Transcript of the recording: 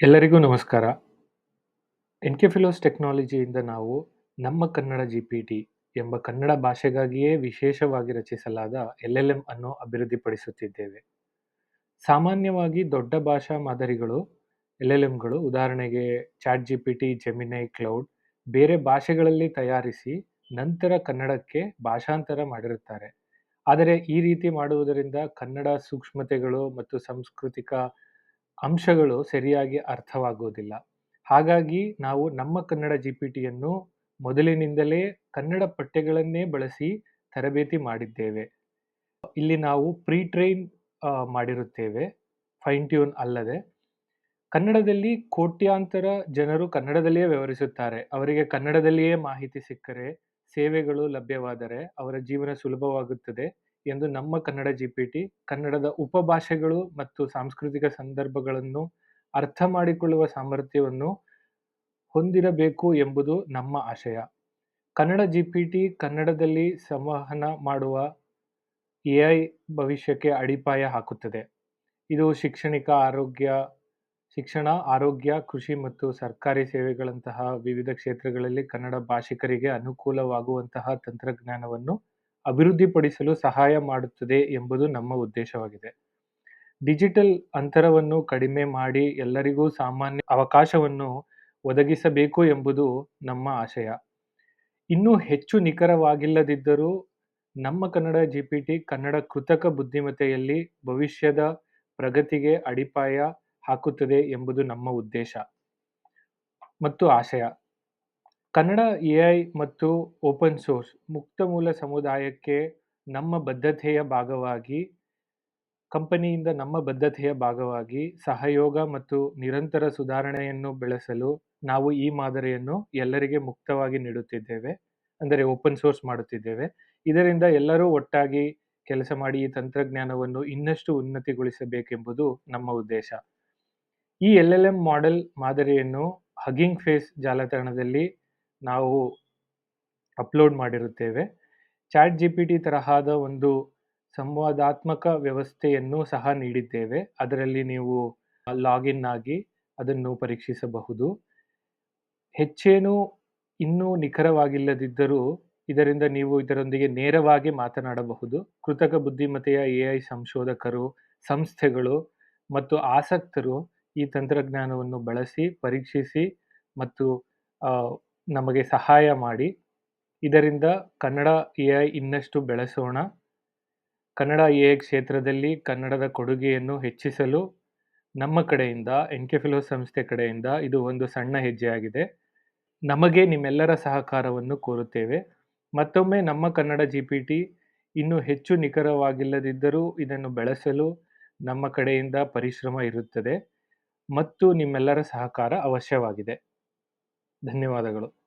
ಎಲ್ಲರಿಗೂ ನಮಸ್ಕಾರ. N K fellows ಟೆಕ್ನಾಲಜಿಯಿಂದ ನಾವು ನಮ್ಮ ಕನ್ನಡ ಜಿ ಪಿ ಟಿ ಎಂಬ ಕನ್ನಡ ಭಾಷೆಗಾಗಿಯೇ ವಿಶೇಷವಾಗಿ ರಚಿಸಲಾದ ಎಲ್ ಎಲ್ ಎಂ ಅನ್ನು ಅಭಿವೃದ್ಧಿಪಡಿಸುತ್ತಿದ್ದೇವೆ. ಸಾಮಾನ್ಯವಾಗಿ ದೊಡ್ಡ ಭಾಷಾ ಮಾದರಿಗಳು ಎಲ್ ಎಲ್ ಎಂಗಳು ಉದಾಹರಣೆಗೆ chat G P T Gemini, Claude ಬೇರೆ ಭಾಷೆಗಳಲ್ಲಿ ತಯಾರಿಸಿ ನಂತರ ಕನ್ನಡಕ್ಕೆ ಭಾಷಾಂತರ ಮಾಡಿರುತ್ತಾರೆ. ಆದರೆ ಈ ರೀತಿ ಮಾಡುವುದರಿಂದ ಕನ್ನಡ ಸೂಕ್ಷ್ಮತೆಗಳು ಮತ್ತು ಸಾಂಸ್ಕೃತಿಕ ಅಂಶಗಳು ಸರಿಯಾಗಿ ಅರ್ಥವಾಗುವುದಿಲ್ಲ. ಹಾಗಾಗಿ ನಾವು ನಮ್ಮ ಕನ್ನಡ ಜಿ ಪಿ ಟಿಯನ್ನು ಮೊದಲಿನಿಂದಲೇ ಕನ್ನಡ ಪಠ್ಯಗಳನ್ನೇ ಬಳಸಿ ತರಬೇತಿ ಮಾಡಿದ್ದೇವೆ. ಇಲ್ಲಿ ನಾವು ಪ್ರೀ ಟ್ರೈನ್ ಮಾಡಿರುತ್ತೇವೆ ಫೈನ್ ಟ್ಯೂನ್ ಅಲ್ಲದೆ. ಕನ್ನಡದಲ್ಲಿ ಕೋಟ್ಯಾಂತರ ಜನರು ಕನ್ನಡದಲ್ಲಿಯೇ ವ್ಯವಹರಿಸುತ್ತಾರೆ. ಅವರಿಗೆ ಕನ್ನಡದಲ್ಲಿಯೇ ಮಾಹಿತಿ ಸಿಕ್ಕರೆ, ಸೇವೆಗಳು ಲಭ್ಯವಾದರೆ ಅವರ ಜೀವನ ಸುಲಭವಾಗುತ್ತದೆ ಎಂದು ನಮ್ಮ ಕನ್ನಡ ಜಿಪಿಟಿ ಕನ್ನಡದ ಉಪಭಾಷೆಗಳು ಮತ್ತು ಸಾಂಸ್ಕೃತಿಕ ಸಂದರ್ಭಗಳನ್ನು ಅರ್ಥ ಮಾಡಿಕೊಳ್ಳುವ ಸಾಮರ್ಥ್ಯವನ್ನು ಹೊಂದಿರಬೇಕು ಎಂಬುದು ನಮ್ಮ ಆಶಯ. ಕನ್ನಡ ಜಿಪಿಟಿ ಕನ್ನಡದಲ್ಲಿ ಸಂವಹನ ಮಾಡುವ ಎಐ ಭವಿಷ್ಯಕ್ಕೆ ಅಡಿಪಾಯ ಹಾಕುತ್ತದೆ. ಇದು ಶೈಕ್ಷಣಿಕ ಆರೋಗ್ಯ ಶಿಕ್ಷಣ, ಆರೋಗ್ಯ, ಕೃಷಿ ಮತ್ತು ಸರ್ಕಾರಿ ಸೇವೆಗಳಂತಹ ವಿವಿಧ ಕ್ಷೇತ್ರಗಳಲ್ಲಿ ಕನ್ನಡ ಭಾಷಿಕರಿಗೆ ಅನುಕೂಲವಾಗುವಂತಹ ತಂತ್ರಜ್ಞಾನವನ್ನು ಅಭಿವೃದ್ಧಿಪಡಿಸಲು ಸಹಾಯ ಮಾಡುತ್ತದೆ ಎಂಬುದು ನಮ್ಮ ಉದ್ದೇಶವಾಗಿದೆ. ಡಿಜಿಟಲ್ ಅಂತರವನ್ನು ಕಡಿಮೆ ಮಾಡಿ ಎಲ್ಲರಿಗೂ ಸಾಮಾನ್ಯ ಅವಕಾಶವನ್ನು ಒದಗಿಸಬೇಕು ಎಂಬುದು ನಮ್ಮ ಆಶಯ. ಇನ್ನೂ ಹೆಚ್ಚು ನಿಖರವಾಗಿಲ್ಲದಿದ್ದರೂ ನಮ್ಮ ಕನ್ನಡ ಜಿಪಿಟಿ ಕನ್ನಡ ಕೃತಕ ಬುದ್ಧಿಮತ್ತೆಯಲ್ಲಿ ಭವಿಷ್ಯದ ಪ್ರಗತಿಗೆ ಅಡಿಪಾಯ ಹಾಕುತ್ತದೆ ಎಂಬುದು ನಮ್ಮ ಉದ್ದೇಶ ಮತ್ತು ಆಶಯ. ಕನ್ನಡ ಎಐ ಮತ್ತು ಓಪನ್ ಸೋರ್ಸ್ ಮುಕ್ತ ಮೂಲ ಸಮುದಾಯಕ್ಕೆ ನಮ್ಮ ಬದ್ಧತೆಯ ಭಾಗವಾಗಿ, ಕಂಪನಿಯಿಂದ ನಮ್ಮ ಬದ್ಧತೆಯ ಭಾಗವಾಗಿ ಸಹಯೋಗ ಮತ್ತು ನಿರಂತರ ಸುಧಾರಣೆಯನ್ನು ಬೆಳೆಸಲು ನಾವು ಈ ಮಾದರಿಯನ್ನು ಎಲ್ಲರಿಗೆ ಮುಕ್ತವಾಗಿ ನೀಡುತ್ತಿದ್ದೇವೆ. ಅಂದರೆ ಓಪನ್ ಸೋರ್ಸ್ ಮಾಡುತ್ತಿದ್ದೇವೆ. ಇದರಿಂದ ಎಲ್ಲರೂ ಒಟ್ಟಾಗಿ ಕೆಲಸ ಮಾಡಿ ಈ ತಂತ್ರಜ್ಞಾನವನ್ನು ಇನ್ನಷ್ಟು ಉನ್ನತಿಗೊಳಿಸಬೇಕೆಂಬುದು ನಮ್ಮ ಉದ್ದೇಶ. ಈ ಎಲ್ ಎಲ್ ಎಂ ಮಾಡೆಲ್ ಮಾದರಿಯನ್ನು ಹಗಿಂಗ್ ಫೇಸ್ ಜಾಲತಾಣದಲ್ಲಿ ನಾವು ಅಪ್ಲೋಡ್ ಮಾಡಿರುತ್ತೇವೆ. ಚಾಟ್ ಜಿ ಪಿ ಟಿ ತರಹದ ಒಂದು ಸಂವಾದಾತ್ಮಕ ವ್ಯವಸ್ಥೆಯನ್ನು ಸಹ ನೀಡಿದ್ದೇವೆ. ಅದರಲ್ಲಿ ನೀವು ಲಾಗಿನ್ ಆಗಿ ಅದನ್ನು ಪರೀಕ್ಷಿಸಬಹುದು. ಹೆಚ್ಚೇನು ಇನ್ನೂ ನಿಖರವಾಗಿಲ್ಲದಿದ್ದರೂ ಇದರಿಂದ ನೀವು ಇದರೊಂದಿಗೆ ನೇರವಾಗಿ ಮಾತನಾಡಬಹುದು. ಕೃತಕ ಬುದ್ಧಿಮತ್ತೆಯ ಎಐ ಸಂಶೋಧಕರು, ಸಂಸ್ಥೆಗಳು ಮತ್ತು ಆಸಕ್ತರು ಈ ತಂತ್ರಜ್ಞಾನವನ್ನು ಬಳಸಿ ಪರೀಕ್ಷಿಸಿ ಮತ್ತು ನಮಗೆ ಸಹಾಯ ಮಾಡಿ. ಇದರಿಂದ ಕನ್ನಡ ಎ ಐ ಇನ್ನಷ್ಟು ಬೆಳೆಸೋಣ. ಕನ್ನಡ ಎ ಐ ಕ್ಷೇತ್ರದಲ್ಲಿ ಕನ್ನಡದ ಕೊಡುಗೆಯನ್ನು ಹೆಚ್ಚಿಸಲು ನಮ್ಮ ಕಡೆಯಿಂದ ಎನ್ ಕೆ ಫಿಲೋ ಸಂಸ್ಥೆ ಕಡೆಯಿಂದ ಇದು ಒಂದು ಸಣ್ಣ ಹೆಜ್ಜೆಯಾಗಿದೆ. ನಮಗೆ ನಿಮ್ಮೆಲ್ಲರ ಸಹಕಾರವನ್ನು ಕೋರುತ್ತೇವೆ. ಮತ್ತೊಮ್ಮೆ ನಮ್ಮ ಕನ್ನಡ ಜಿ ಪಿ ಟಿ ಇನ್ನೂ ಹೆಚ್ಚು ನಿಖರವಾಗಿಲ್ಲದಿದ್ದರೂ ಇದನ್ನು ಬೆಳೆಸಲು ನಮ್ಮ ಕಡೆಯಿಂದ ಪರಿಶ್ರಮ ಇರುತ್ತದೆ ಮತ್ತು ನಿಮ್ಮೆಲ್ಲರ ಸಹಕಾರ ಅವಶ್ಯವಾಗಿದೆ. ಧನ್ಯವಾದಗಳು.